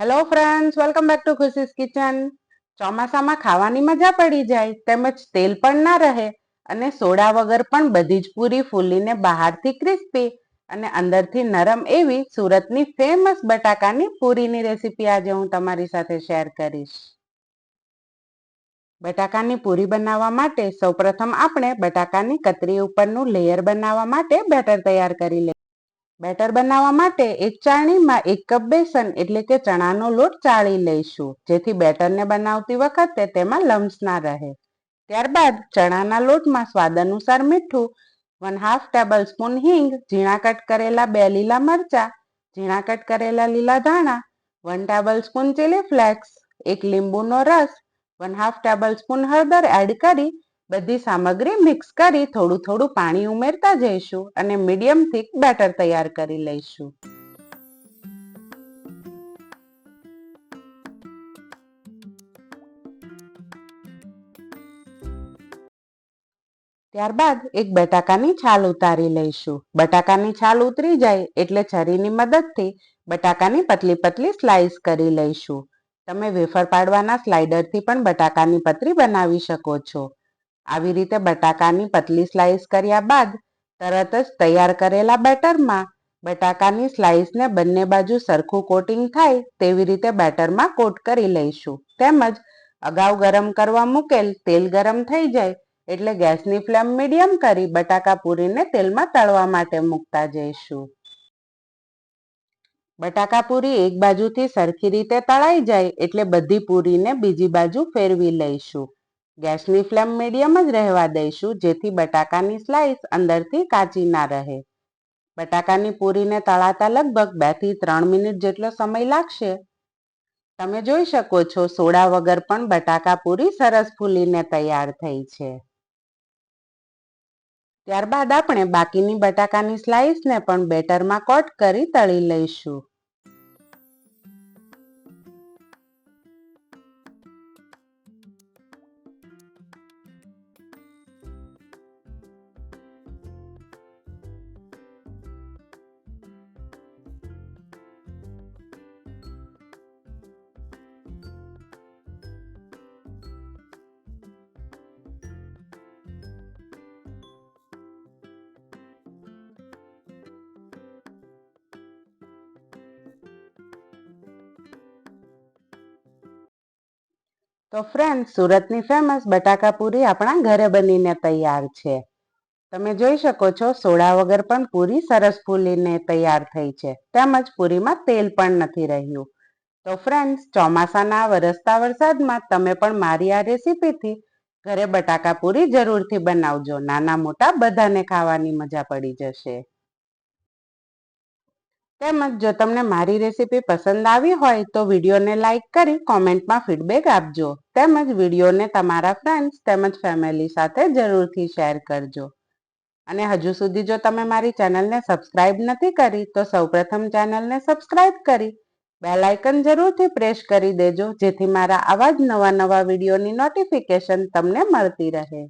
Hello friends welcome back to Khushi's kitchen ચોમાસામાં ખાવાની મજા પડી જાય, તેમજ તેલ પણ ના રહે અને સોડા વગર પણ બધી જ પૂરી ફૂલીને બહારથી ક્રિસ્પી અને અંદરથી નરમ એવી સુરતની ફેમસ બટાકાની પૂરીની રેસીપી આજે હું તમારી સાથે શેર કરીશ. બટાકાની પૂરી બનાવવા માટે સૌપ્રથમ આપણે બટાકાની કતરી ઉપરનું લેયર બનાવવા માટે બેટર તૈયાર કરી લઈએ બેટર બનાવવા માટે એક ચાળણીમાં એક કપ બેસન એટલે કે ચણાનો લોટ ચાળી લઈશું. જેથી બેટરને બનાવતી વખતે તેમાં લમ્સ ના રહે. ત્યારબાદ ચણાના લોટમાં સ્વાદ અનુસાર મીઠું વન હાફ ટેબલ સ્પૂન હિંગ, ઝીણા કટ કરેલા બે લીલા મરચા, ઝીણા કટ કરેલા લીલા ધાણા one tablespoon chilli flakes એક લીંબુનો રસ વન હાફ ટેબલ સ્પૂન હળદર એડ કરી બધી સામગ્રી મિક્સ કરી થોડું થોડું પાણી ઉમેરતા જઈશું અને મીડિયમ થીક બેટર તૈયાર કરી લઈશું. ત્યારબાદ એક બટાકાની છાલ ઉતારી લઈશું. બટાકાની છાલ ઉતરી જાય એટલે છરીની મદદથી બટાકાની પતલી પતલી સ્લાઇસ કરી લઈશું. તમે વેફર પાડવાના સ્લાઇડરથી પણ બટાકાની પતરી બનાવી શકો છો. આવી રીતે બટાકાની પતલી સ્લાઇસ કર્યા બાદ તરત જ તૈયાર કરેલા બેટરમાં બટાકાની સ્લાઇસને બંને બાજુ સરખું કોટિંગ થાય તેવી રીતે બેટરમાં કોટ કરી લઈશું. તેમજ અગાઉ ગરમ કરવા મૂકેલ તેલ ગરમ થઈ જાય એટલે ગેસની ફ્લેમ મીડિયમ કરી બટાકા પૂરીને તેલમાં તળવા માટે મૂકતા જઈશું. બટાકા પૂરી એક બાજુથી સરખી રીતે તળાઈ જાય એટલે બધી પૂરીને બીજી બાજુ ફેરવી લઈશું. ગેસની ફ્લેમ મીડિયમ જ રહેવા દઈશું, જેથી બટાકાની સ્લાઇસ અંદરથી કાચી ના રહે. બટાકાની પૂરીને તળાતા લગભગ બેથી ત્રણ મિનિટ જેટલો સમય લાગશે. તમે જોઈ શકો છો, સોડા વગર પણ બટાકા પૂરી સરસ ફૂલીને તૈયાર થઈ છે. ત્યારબાદ આપણે બાકીની બટાકાની સ્લાઇસને પણ બેટરમાં કોટ કરી તળી લઈશું. તો ફ્રેન્ડ સુરતની ફેમસ બટાકા પૂરી આપણા ઘરે બનીને તૈયાર છે. તમે જોઈ શકો છો, સોડા વગર પણ પૂરી સરસ ફૂલીને તૈયાર થઈ છે. તેમજ પૂરીમાં તેલ પણ નથી રહ્યું. તો ફ્રેન્ડ્સ ચોમાસાના વરસતા વરસાદમાં તમે પણ મારી આ રેસીપીથી ઘરે બટાકા પૂરી જરૂરથી બનાવજો. નાના મોટા બધાને ખાવાની મજા પડી જશે. તેમજ જો તમને મારી રેસીપી પસંદ આવી હોય તો વિડીયોને લાઇક કરી કોમેન્ટમાં ફીડબેક આપજો. તેમજ વિડીયોને તમારા ફ્રેન્ડ્સ તેમજ ફેમિલી સાથે જરૂરથી શેર કરજો. અને હજુ સુધી જો તમે મારી ચેનલને સબસ્ક્રાઇબ નથી કરી, તો સૌપ્રથમ ચેનલને સબસ્ક્રાઇબ કરી, બેલ આઇકન જરૂરથી પ્રેસ કરી દેજો, જેથી મારા આવા જ નવા નવા વિડીયોની નોટિફિકેશન તમને મળતી રહે.